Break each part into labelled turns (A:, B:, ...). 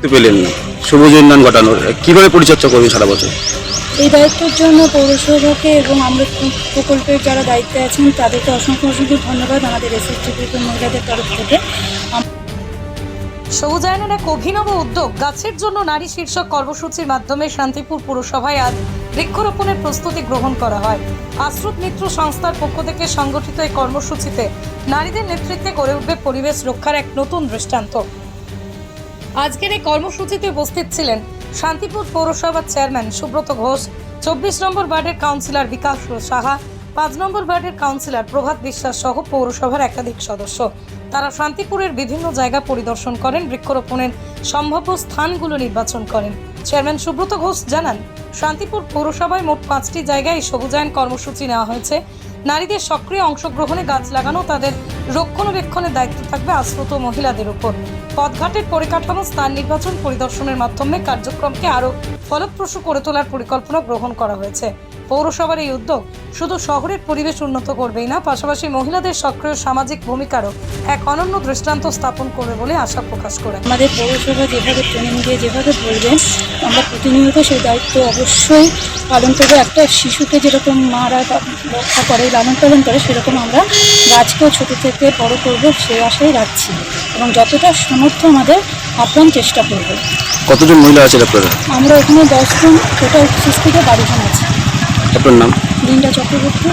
A: দায়িত্ব পেলেন না। সবুজ উন্নয়ন ঘটানোর কীভাবে পরিচর্যা করবেন সারা বছর?
B: এই দায়িত্বের জন্য পৌরসভাকে এবং আমরা প্রকল্পের যারা দায়িত্বে আছেন তাদেরকে অসংখ্য অসংখ্য ধন্যবাদ আমাদের এসএসটি গ্রুপের মহিলাদের তরফ থেকে।
C: সবুজায়নের এক অভিনব উদ্যোগ গাছের জন্য নারী শীর্ষক কর্মসূচির মাধ্যমে শান্তিপুর পুরসভায় আজ বৃক্ষরোপণের প্রস্তুতি গ্রহণ করা হয়। আশ্রুত মিত্র সংস্থার পক্ষ থেকে সংগঠিত এই কর্মসূচিতে নারীদের নেতৃত্বে গড়ে উঠবে পরিবেশ রক্ষার এক নতুন দৃষ্টান্ত। আজকের এই কর্মসূচিতে উপস্থিত ছিলেন শান্তিপুর পৌরসভার চেয়ারম্যান সুব্রত ঘোষ, চব্বিশ নম্বর ওয়ার্ডের কাউন্সিলর বিকাশ সাহা, পাঁচ নম্বর ওয়ার্ডের কাউন্সিলর প্রভাত বিশ্বাস সহ পৌরসভার একাধিক সদস্য। তারা শান্তিপুরের বিভিন্ন জায়গা পরিদর্শন করেন, বৃক্ষরোপণের সম্ভাব্য স্থানগুলো নির্বাচন করেন। চেয়ারম্যান সুব্রত ঘোষ জানান, শান্তিপুর পৌরসভায় মোট পাঁচটি জায়গায় সবুজায়ন কর্মসূচি নেওয়া হয়েছে। নারীদের সক্রিয় অংশগ্রহণে গাছ লাগানো তাদের রক্ষণাবেক্ষণের দায়িত্ব থাকবে আশ্রিত মহিলাদের উপর। পথঘাটের পরিকাঠামো, স্থান নির্বাচন, পরিদর্শনের মাধ্যমে কার্যক্রমকে আরও ফলপ্রসূ করে তোলার পরিকল্পনা গ্রহণ করা হয়েছে। পৌরসভার এই উদ্যোগ শুধু শহরের পরিবেশ উন্নত করবেই না, পাশাপাশি মহিলাদের সক্রিয় সামাজিক ভূমিকারও এক অনন্য দৃষ্টান্ত স্থাপন করবে বলে আশা প্রকাশ করে।
B: আমাদের পৌরসভা যেভাবে ট্রেনিং দিয়ে যেভাবে বলবেন আমরা প্রতিনিয়ত সেই দায়িত্ব অবশ্যই পালন করব। একটা শিশুকে যেরকম মারা রক্ষা করে, লালন পালন করে, সেরকম আমরা গাছকেও ছোটো থেকে বড় করব সে আশাই রাখছি এবং যতটা সামর্থ্য আমাদের আপ্রাণ চেষ্টা করব।
A: কতজন মহিলা আছেন আপনারা?
B: আমরা এখানে দশজন টোটাল পঁচিশ থেকে বারোজন আছি।
A: আপনার নাম?
B: লিন্ডা চক্রবর্তী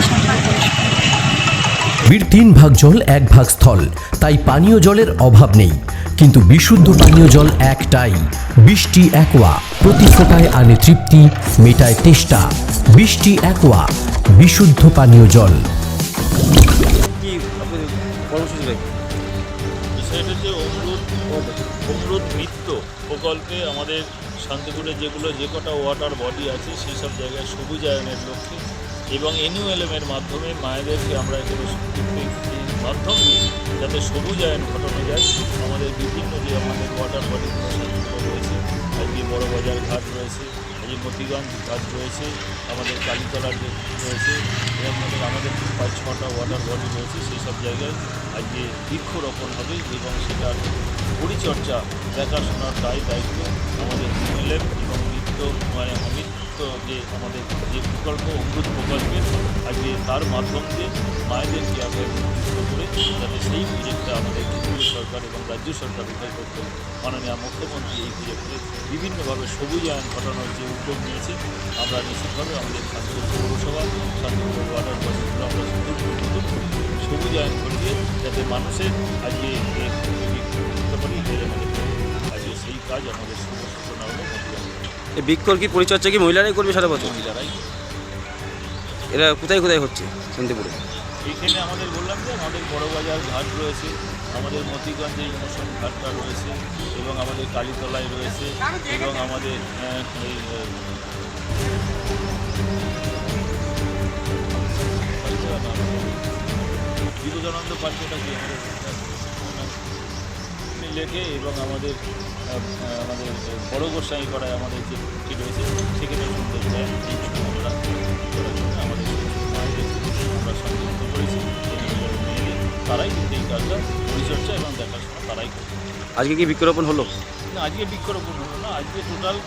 D: পৃথিবীর তিন ভাগ জল এক ভাগ স্থল। তাই পানীয় জলের অভাব নেই। কিন্তু বিশুদ্ধ পানীয় জল একটাই। বৃষ্টি একোয়া। প্রতি ফোটায় আনে তৃপ্তি মেটায় তেষ্টা। বৃষ্টি একোয়া। বিশুদ্ধ পানীয় জল।
A: কর্মসূচি
E: বিষয়টা হচ্ছে অমরুদ প্রকল্পে আমাদের শান্তিপুরে যেগুলো যে কটা ওয়াটার বডি আছে, সেই সব জায়গায় সবুজায়নের লক্ষ্যে এবং এনইউএলএমের মাধ্যমে মায়েদেরকে আমরা স্বীকৃতির মাধ্যমে যাতে সবুজায়ন ঘটানো যায়। আমাদের বিভিন্ন যে আমাদের ওয়াটার শান্তিপুরে রয়েছে আজকে বড় বাজার ঘাট রয়েছে আজকে মতিগঞ্জ ঘাট রয়েছে, আমাদের কালীতলার যে রয়েছে এবং আমাদের আমাদের পাঁচ ছটা ওয়াটার বডি রয়েছে সেই সব জায়গায় আজকে বৃক্ষরোপণ হবে এবং সেটার পরিচর্যা, দেখাশোনার দায় দায়িত্ব আমাদের এমএলএ এবং নিত্য মানে অমিত্য যে আমাদের যে প্রকল্প অমৃত প্রকল্পের আজকে তার মাধ্যম দিয়ে মায়েদেরকে আমরা করে যাতে সেই প্রজেক্টটা রাজ্য সরকার উদ্ধার করতে মাননীয় মুখ্যমন্ত্রী এই প্রজেক্টে বিভিন্নভাবে সবুজ সবুজায়ন ঘটানোর যে উদ্যোগ নিয়েছে আমরা নিশ্চিতভাবে আমাদের শান্তিপুর পৌরসভা শান্তিপুর ওয়াটার বডিগুলো আমরা সবুজায়ন ঘটিয়ে যাতে মানুষের আজকে আজকে সেই কাজ আমাদের সূচনা হলো মহিলা
A: কি পরিচর্যা কি মহিলারাই করবে সারা বছর?
E: মহিলারাই
A: এরা কোথায় কোথায় হচ্ছে শান্তিপুরে?
E: এইখানে আমাদের বললাম যে আমাদের বড়বাজার ঘাট রয়েছে, আমাদের মতিগঞ্জে ইমোশন ঘাটটা রয়েছে এবং আমাদের কালীতলায় রয়েছে এবং আমাদের বিবেকানন্দ পার্কটা কি আমাদের? লেকে এবং আমাদের আমাদের বড় গোসাই করায় আমাদের যে রয়েছে, সেখানে সুন্দর তারাই কিন্তু এই কাজটা পরিচর্যা এবং দেখাশোনা তারাই করবে
A: আজকে কি বৃক্ষরোপণ হলো?
E: না, আজকে বৃক্ষরোপণ হলো না। আজকে টোটাল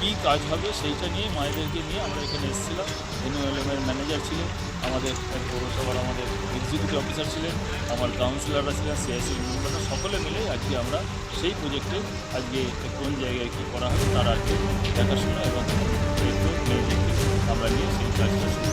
E: কী কাজ হবে সেইটা নিয়ে মায়েদেরকে নিয়ে আমরা এখানে এসেছিলাম। এনওএলএমের ম্যানেজার ছিলেন, আমাদের পৌরসভার আমাদের এক্সিকিউটিভ অফিসার ছিলেন, আমার কাউন্সিলররা ছিলেন সিআইসি মেম্বাররা সকলে মিলে আজকে আমরা সেই প্রজেক্টে আজকে কোন জায়গায় কী করা হবে, তার আজকে দেখাশোনা এবং আমরা নিয়ে সেই কাজটা শুরু